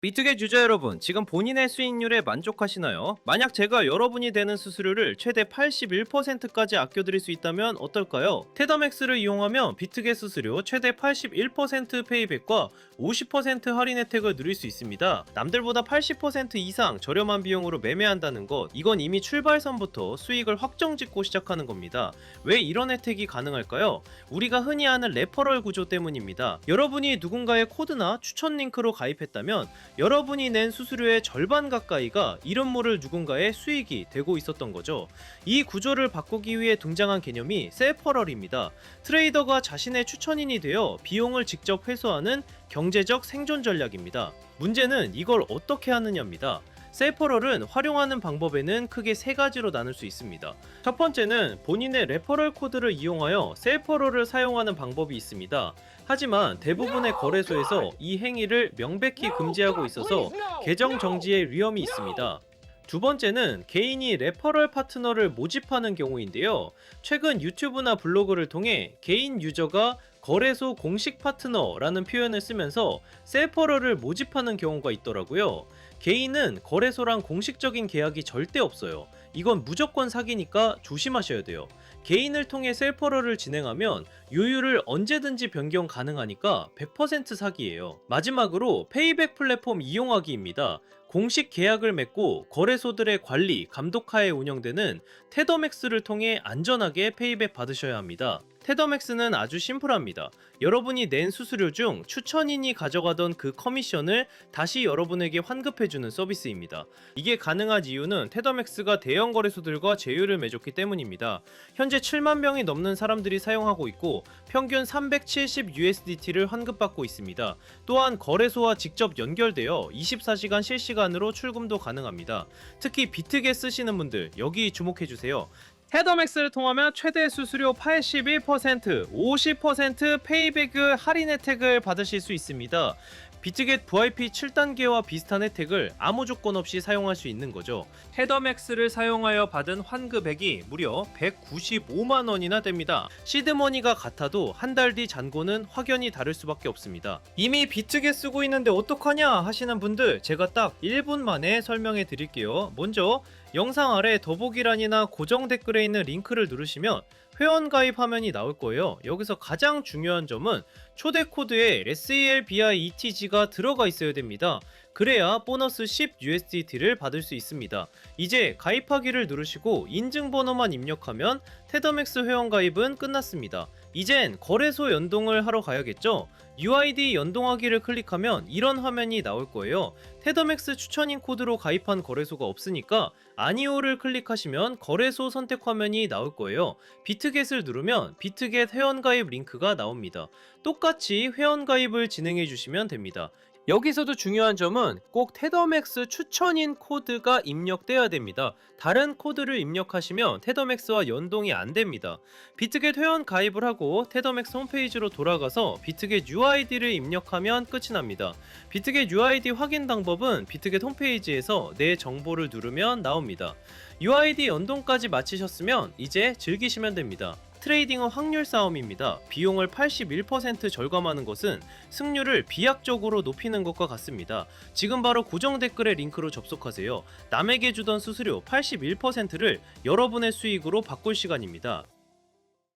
비트겟 유저 여러분, 지금 본인의 수익률에 만족하시나요? 만약 제가 여러분이 되는 수수료를 최대 81%까지 아껴드릴 수 있다면 어떨까요? 테더맥스를 이용하면 비트겟 수수료 최대 81% 페이백과 50% 할인 혜택을 누릴 수 있습니다. 남들보다 80% 이상 저렴한 비용으로 매매한다는 것, 이건 이미 출발선부터 수익을 확정 짓고 시작하는 겁니다. 왜 이런 혜택이 가능할까요? 우리가 흔히 아는 레퍼럴 구조 때문입니다. 여러분이 누군가의 코드나 추천 링크로 가입했다면 여러분이 낸 수수료의 절반 가까이가 이름 모를 누군가의 수익이 되고 있었던 거죠. 이 구조를 바꾸기 위해 등장한 개념이 셀퍼럴입니다. 트레이더가 자신의 추천인이 되어 비용을 직접 회수하는 경제적 생존 전략입니다. 문제는 이걸 어떻게 하느냐입니다. 셀퍼럴은 활용하는 방법에는 크게 세 가지로 나눌 수 있습니다. 첫 번째는 본인의 레퍼럴 코드를 이용하여 셀퍼럴을 사용하는 방법이 있습니다. 하지만 대부분의 거래소에서 이 행위를 명백히 금지하고 있어서 계정 정지의 위험이 있습니다. 두 번째는 개인이 레퍼럴 파트너를 모집하는 경우인데요. 최근 유튜브나 블로그를 통해 개인 유저가 거래소 공식 파트너라는 표현을 쓰면서 셀퍼럴을 모집하는 경우가 있더라고요. 개인은 거래소랑 공식적인 계약이 절대 없어요. 이건 무조건 사기니까 조심하셔야 돼요. 개인을 통해 셀퍼럴을 진행하면 요율을 언제든지 변경 가능하니까 100% 사기예요. 마지막으로 페이백 플랫폼 이용하기입니다. 공식 계약을 맺고 거래소들의 관리, 감독하에 운영되는 테더맥스를 통해 안전하게 페이백 받으셔야 합니다. 테더맥스는 아주 심플합니다. 여러분이 낸 수수료 중 추천인이 가져가던 그 커미션을 다시 여러분에게 환급해주는 서비스입니다. 이게 가능한 이유는 테더맥스가 대형 거래소들과 제휴를 맺었기 때문입니다. 현재 7만 명이 넘는 사람들이 사용하고 있고 평균 370USDT를 환급받고 있습니다. 또한 거래소와 직접 연결되어 24시간 실시간으로 출금도 가능합니다. 특히 비트겟 쓰시는 분들 여기 주목해주세요. 헤더맥스를 통하면 최대 수수료 81%, 50% 페이백을 할인 혜택을 받으실 수 있습니다. 비트겟 VIP 7단계와 비슷한 혜택을 아무 조건 없이 사용할 수 있는 거죠. 헤더맥스를 사용하여 받은 환급액이 무려 195만 원이나 됩니다. 시드머니가 같아도 한 달 뒤 잔고는 확연히 다를 수밖에 없습니다. 이미 비트겟 쓰고 있는데 어떡하냐 하시는 분들 제가 딱 1분 만에 설명해 드릴게요. 먼저 영상 아래 더보기란이나 고정 댓글에 있는 링크를 누르시면 회원 가입 화면이 나올 거예요. 여기서 가장 중요한 점은 초대 코드에 SALBIETG가 들어가 있어야 됩니다. 그래야 보너스 10USDT를 받을 수 있습니다. 이제 가입하기를 누르시고 인증번호만 입력하면 테더맥스 회원 가입은 끝났습니다. 이젠 거래소 연동을 하러 가야겠죠? UID 연동하기를 클릭하면 이런 화면이 나올 거예요. 테더맥스 추천인 코드로 가입한 거래소가 없으니까 아니오를 클릭하시면 거래소 선택 화면이 나올 거예요. 비트겟을 누르면 비트겟 회원가입 링크가 나옵니다. 똑같이 회원가입을 진행해 주시면 됩니다. 여기서도 중요한 점은 꼭 테더맥스 추천인 코드가 입력돼야 됩니다. 다른 코드를 입력하시면 테더맥스와 연동이 안 됩니다. 비트겟 회원 가입을 하고 테더맥스 홈페이지로 돌아가서 비트겟 UID를 입력하면 끝이 납니다. 비트겟 UID 확인 방법은 비트겟 홈페이지에서 내 정보를 누르면 나옵니다. UID 연동까지 마치셨으면 이제 즐기시면 됩니다. 트레이딩은 확률 싸움입니다. 비용을 81% 절감하는 것은 승률을 비약적으로 높이는 것과 같습니다. 지금 바로 고정 댓글의 링크로 접속하세요. 남에게 주던 수수료 81%를 여러분의 수익으로 바꿀 시간입니다.